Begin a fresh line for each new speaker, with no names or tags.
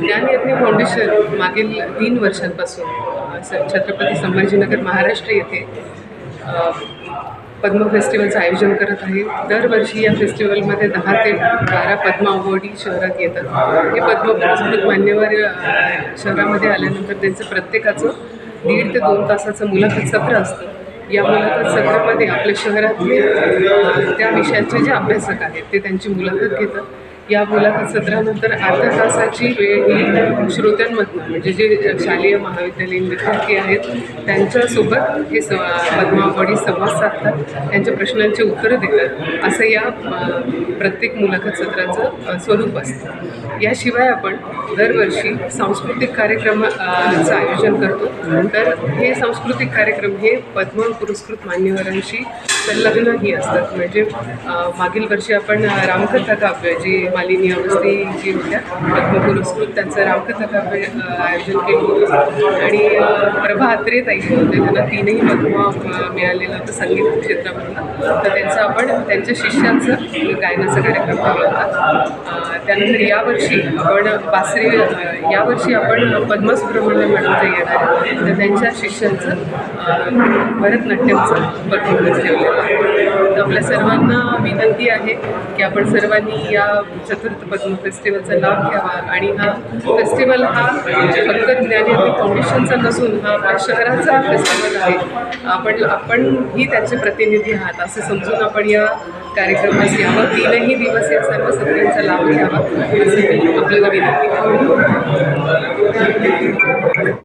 ज्ञानयज्ञ foundation मागील तीन वर्षांपासून स- छत्रपती संभाजीनगर महाराष्ट्र येथे पद्म फेस्टिवलचं आयोजन करत आहे. दरवर्षी या फेस्टिवलमध्ये दहा ते बारा पद्म अवॉर्डी शहरात येतात. हे पद्म पुरस्कृत मान्यवर शहरामध्ये आल्यानंतर त्यांचं प्रत्येकाचं दीड ते दोन तासाचं मुलाखत सत्र असतं. या मुलाखत सत्रामध्ये आपल्या शहरातले त्या विषयाचे जे अभ्यासक आहेत ते त्यांची मुलाखत घेतात. या मुलाखत सत्रानंतर अर्ध्या तासाची वेळ ही श्रोत्यांमधनं म्हणजे जे शालेय महाविद्यालयीन विद्यार्थी आहेत त्यांच्यासोबत हे स पद्मावडी संवाद साधतात त्यांच्या प्रश्नांची उत्तरं देतात. असं या प्रत्येक मुलाखत सत्राचं स्वरूप असतं. याशिवाय आपण दरवर्षी सांस्कृतिक कार्यक्रमाचं आयोजन करतो. तर हे सांस्कृतिक कार्यक्रम हे पद्म पुरस्कृत मान्यवरांशी संलग्नही असतात. म्हणजे मागील वर्षी आपण रामकथा काव्य जी मालिनी अवस्थी जी होत्या पद्म पुरस्कृत त्यांचं रामकथा आयोजन केलं होतं. आणि प्रभा अत्रे ताई होते त्यांना तीनही पद्म मिळालेलं होतं संगीत क्षेत्रामधून. तर त्यांचं आपण त्यांच्या शिष्यांचं गायनाचा कार्यक्रम ठेवला होता. त्यानंतर यावर्षी आपण बासरी यावर्षी आपण पद्म सुब्रह्मण्यम मॅडम येणार तर त्यांच्या शिष्यांचं भरतनाट्यमचं परफॉर्मन्स ठेवलेलं आहे. आपल्या सर्वांना विनंती आहे की आपण सर्वांनी या चतुर्थ पद्म फेस्टिवलचा लाभ घ्यावा. आणि हा फेस्टिवल हा फक्त ज्ञानयज्ञ फाउंडेशनचा नसून हा शहराचा फेस्टिवल आहे. आपण आपण ही त्याचे प्रतिनिधी आहात. असं समजून आपण या कार्यक्रमास यावं. तीनही दिवस या सर्व सत्रांचा लाभ घ्यावा. असं मी आपल्याला विनंती